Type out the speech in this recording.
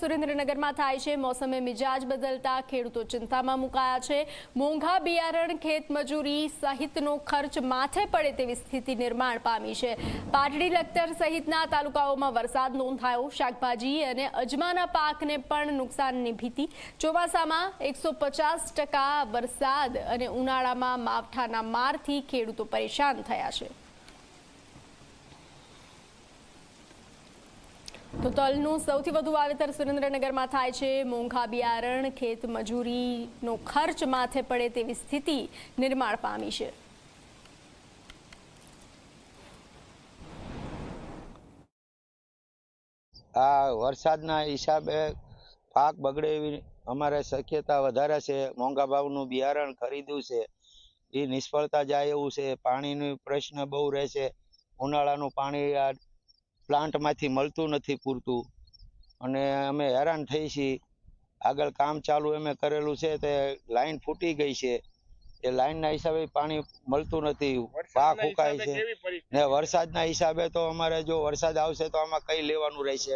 સુરેન્દ્રનગરમાં થાય છે. મોસમે મિજાજ બદલતા ખેડૂતો ચિંતામાં મુકાયા છે. મોંઘા બિયારણ, ખેત મજૂરી સહિતનો ખર્ચ માથે પડે તેવી સ્થિતિ નિર્માણ પામી છે. પાટડી લખતર સહિતના તાલુકાઓમાં વરસાદ નોંધાયો. શાકભાજી અને અજમાના પાકને પણ નુકસાનની ભીતિ. ચોમાસામાં એકસો વરસાદ અને ઉનાળામાં માવઠાના મારથી ખેડૂતો પરેશાન થયા છે. તો તલનું સૌથી વધુ વાવેતર સુરેન્દ્રનગરમાં થાય છે. મોંઘા બિયારણ ખેત મજૂરીનો ખર્ચ માથે પડે તેવી સ્થિતિ નિર્માણ પામી છે. આ વરસાદના હિસાબે પાક બગડે એવી અમારે શક્યતા વધારે છે. મોંઘા ભાવનું બિયારણ ખરીદ્યું છે. એ નિષ્ફળતા જાય એવું છે. પાણીનો પ્રશ્ન બહુ રહેશે. ઉનાળાનું પાણી પ્લાન્ટમાંથી મળતું નથી પૂરતું. અને અમે હેરાન થઈ છીએ. આગળ કામ ચાલુ અમે કરેલું છે તે લાઈન ફૂટી ગઈ છે. એ લાઈનના હિસાબે પાણી મળતું નથી. પાક ઉકાય છે. ને વરસાદના હિસાબે તો અમારે જો વરસાદ આવશે તો આમાં કઈ લેવાનું રહેશે?